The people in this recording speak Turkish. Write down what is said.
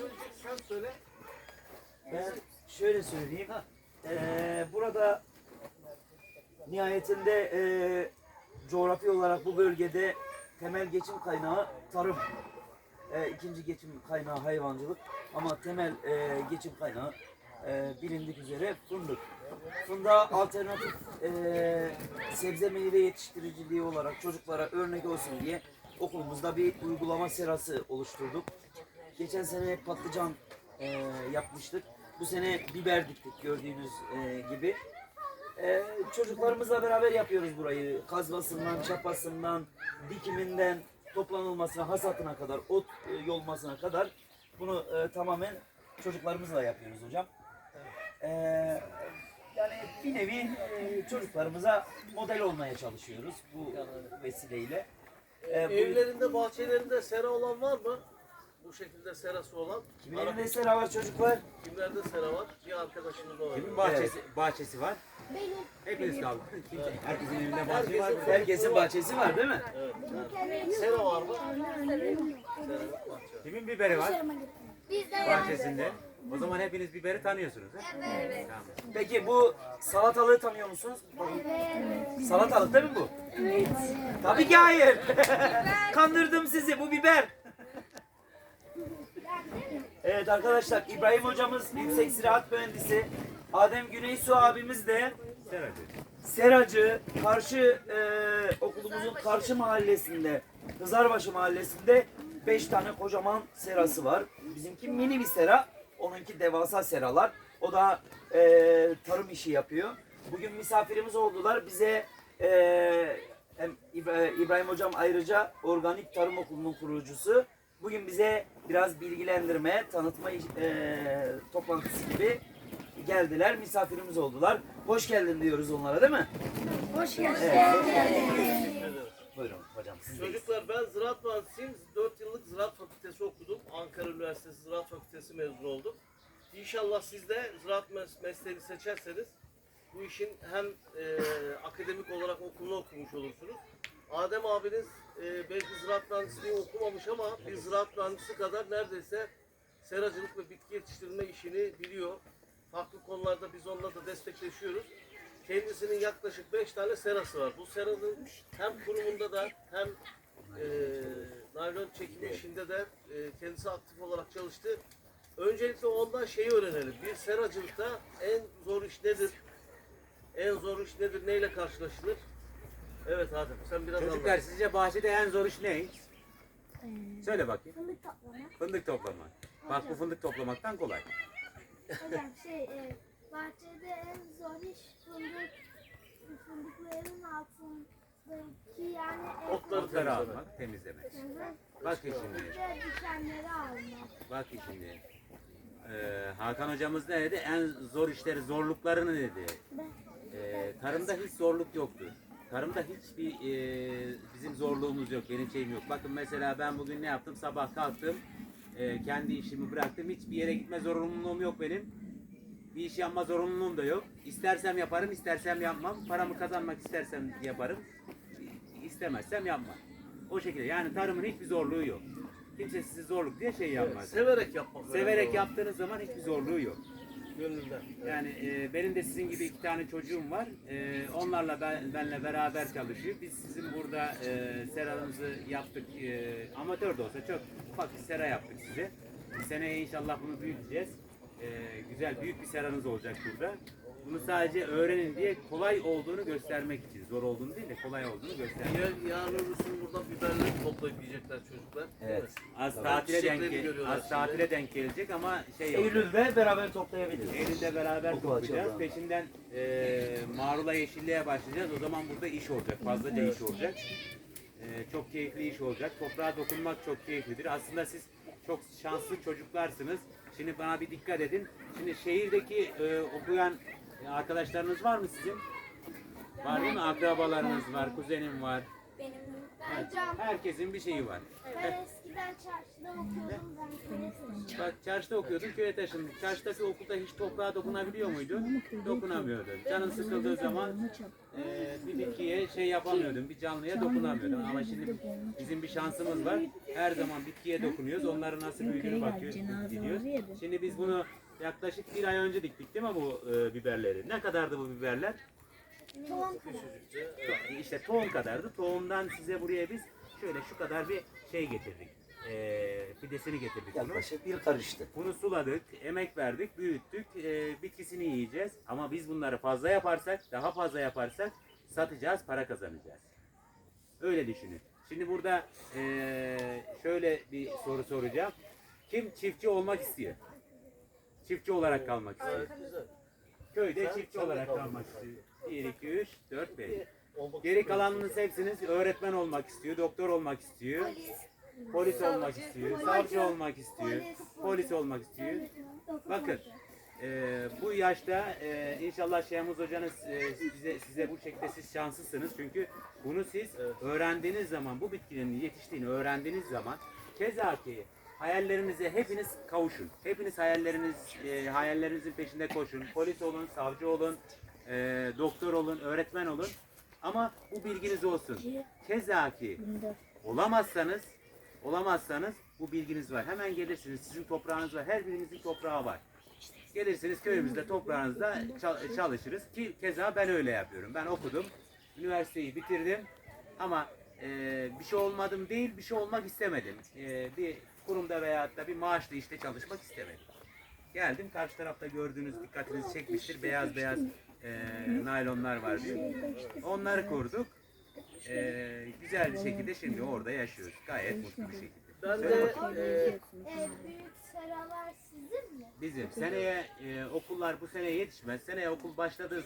söyleyeceksin sen söyle. Ben şöyle söyleyeyim. Ee, burada nihayetinde ee, coğrafi olarak bu bölgede temel geçim kaynağı tarım. Ee, ikinci geçim kaynağı hayvancılık. Ama temel ee, geçim kaynağı ee, bilindik üzere fındık. Fındığa alternatif ee, sebze meyve yetiştiriciliği olarak çocuklara örnek olsun diye okulumuzda bir uygulama serası oluşturduk. Geçen sene patlıcan ee, yapmıştık. Bu sene biber diktik gördüğünüz ee, gibi. Ee, çocuklarımızla beraber yapıyoruz burayı. Kazmasından, çapasından, dikiminden, toplanılmasına, hasatına kadar, ot e, yolmasına kadar bunu e, tamamen çocuklarımızla yapıyoruz hocam. Ee, yani bir nevi e, çocuklarımıza model olmaya çalışıyoruz bu vesileyle. Bu- Evlerinde, bahçelerinde sera olan var mı? Bu şekilde serası olan. Kimlerin sera var çocuklar? Kimlerde sera var? Bir arkadaşımız var. Kimin bahçesi, bahçesi var? Hepiniz kaldı. Kimse, herkesin evinde bahçe var. Herkesin, Herkesin bahçesi var değil mi? evet. evet. Sera var mı? Sera yok, bahçe. var. Kimin biberi var? Biz de Bahçesinde. O zaman hepiniz biberi tanıyorsunuz. He? Evet. Tamam. Peki bu salatalığı tanıyor musunuz? Salatalık değil mi bu? Evet. Tabii ki hayır. Kandırdım sizi bu biber. Evet arkadaşlar İbrahim hocamız yüksek ziraat mühendisi. Adem Güneysu abimiz de Evet. Seracı karşı e, okulumuzun karşı mahallesinde Hızarbaşı mahallesinde 5 tane kocaman serası var. Bizimki mini bir sera, onunki devasa seralar. O da e, tarım işi yapıyor. Bugün misafirimiz oldular. Bize e, hem İbra- İbrahim hocam ayrıca organik tarım okulunun kurucusu. Bugün bize biraz bilgilendirme, tanıtma e, toplantısı gibi geldiler, misafirimiz oldular. Hoş geldin diyoruz onlara değil mi? hoş geldin. Evet. Buyurun hocam siz de. Çocuklar ben ziraat mühendisiyim. 4 yıllık ziraat fakültesi okudum. Ankara Üniversitesi Ziraat Fakültesi mezunu oldum. İnşallah siz de ziraat mes- mesleğini seçerseniz bu işin hem e, akademik olarak okulunu okumuş olursunuz. Adem abiniz e, belki ziraat mühendisliği okumamış ama bir ziraat mühendisi kadar neredeyse seracılık ve bitki yetiştirme işini biliyor. Farklı konularda biz onunla da destekleşiyoruz. Kendisinin yaklaşık 5 tane serası var. Bu seranın hem kurumunda da hem e, naylon çekimi işinde de e, kendisi aktif olarak çalıştı. Öncelikle ondan şeyi öğrenelim. Bir seracılıkta en zor iş nedir? En zor iş nedir? Neyle karşılaşılır? Evet Adem sen biraz Çocuklar anlat. sizce bahçede en zor iş ne? Söyle bakayım. Fındık toplamak. Fındık toplamak. Bak bu fındık toplamaktan kolay. Hocam şey, e, bahçede en zor iş fındık, fındıkların altındaki yani en Otları almak, temizlemek. Hı. Bak şimdi. De dikenleri almak. Bak şimdi. Ee, Hakan hocamız ne dedi? En zor işleri, zorluklarını dedi. Ee, tarımda hiç zorluk yoktur. Tarımda hiçbir e, bizim zorluğumuz yok, benim şeyim yok. Bakın mesela ben bugün ne yaptım? Sabah kalktım, e, kendi işimi bıraktım. Hiçbir yere gitme zorunluluğum yok benim. Bir iş yapma zorunluluğum da yok. İstersem yaparım, istersem yapmam. Paramı kazanmak istersem yaparım. İstemezsem yapmam. O şekilde. Yani tarımın hiçbir zorluğu yok. Kimse sizi zorluk diye şey yapmaz. Severek yapmak. Severek yaptığınız zaman hiçbir zorluğu yok. Gönlünden. Yani e, benim de sizin gibi iki tane çocuğum var. E, onlarla ben, benle beraber çalışıyor. Biz sizin burada e, seramızı yaptık. E, amatör de olsa çok ufak bir sera yaptık size. Seneye inşallah bunu büyüteceğiz. E, güzel büyük bir seranız olacak burada. Bunu sadece öğrenin diye kolay olduğunu göstermek için. Zor olduğunu değil de kolay olduğunu göstermek için. Yarın, yarın öbürsün buradan biberleri toplayıp yiyecekler çocuklar. Evet. Az Evet. tatile denk, Çiçekleri gel- görüyorlar az tatile denk gelecek ama şey yok. Eylül'de beraber toplayabiliriz. Eylül'de beraber Okul toplayacağız. açıldı. Peşinden e, marula yeşilliğe başlayacağız. O zaman burada iş olacak. Fazlaca iş olacak. E, çok keyifli iş olacak. Toprağa dokunmak çok keyiflidir. Aslında siz çok şanslı çocuklarsınız. Şimdi bana bir dikkat edin. Şimdi şehirdeki e, okuyan arkadaşlarınız var mı sizin? Var değil mi? Akrabalarınız var, kuzenim var. Benim Evet. Herkesin bir şeyi var. ben Bak çarşıda okuyordun köye taşındın. Çarşıdaki okulda hiç toprağa dokunabiliyor muydun? Dokunamıyordun. Canın sıkıldığı zaman e, bir bitkiye şey yapamıyordun. Bir canlıya dokunamıyordun. Ama şimdi bizim bir şansımız var. Her zaman bitkiye dokunuyoruz. Onların nasıl büyüdüğünü bakıyoruz. Şimdi biz bunu yaklaşık bir ay önce diktik değil mi bu e, biberleri? Ne kadardı bu biberler? Tohum İşte tohum kadardı. Tohumdan size buraya biz şöyle şu kadar bir şey getirdik. E, fidesini getirdik bunu. Yaklaşık bir karıştı. Bunu suladık, emek verdik, büyüttük, e, bitkisini yiyeceğiz. Ama biz bunları fazla yaparsak, daha fazla yaparsak satacağız, para kazanacağız. Öyle düşünün. Şimdi burada e, şöyle bir soru soracağım. Kim çiftçi olmak istiyor? Çiftçi olarak kalmak istiyor. Köyde Sen- çiftçi sen olarak kalmak istiyor. 1, 2, 3, 4, 5. Olmak Geri kalanınız hepsiniz öğretmen olmak istiyor, doktor olmak istiyor, polis, polis olmak istiyor, savcı olmak istiyor, polis, polis olmak istiyor. Bakın e, bu yaşta e, inşallah Şehmuz Hoca'nız e, size, size bu şekilde siz şanslısınız. Çünkü bunu siz öğrendiğiniz zaman bu bitkinin yetiştiğini öğrendiğiniz zaman keza ki hayallerinize hepiniz kavuşun. Hepiniz hayalleriniz e, hayallerinizin peşinde koşun. Polis olun, savcı olun, e, doktor olun, öğretmen olun. Ama bu bilginiz olsun. Keza ki olamazsanız olamazsanız bu bilginiz var. Hemen gelirsiniz. Sizin toprağınız var. Her birimizin toprağı var. Gelirsiniz köyümüzde toprağınızda çal- çalışırız ki keza ben öyle yapıyorum. Ben okudum. Üniversiteyi bitirdim. Ama e, bir şey olmadım değil, bir şey olmak istemedim. E, bir kurumda veyahut da bir maaşlı işte çalışmak istemedim. Geldim karşı tarafta gördüğünüz dikkatinizi çekmiştir. Beyaz beyaz e, naylonlar var diyor. Onları kurduk. E, güzel bir şekilde şimdi orada yaşıyoruz. Gayet mutlu bir şekilde. Ben Söyle de bakayım. e, e, büyük seralar sizin mi? Bizim seneye e, okullar bu sene yetişmez. Seneye okul başladığı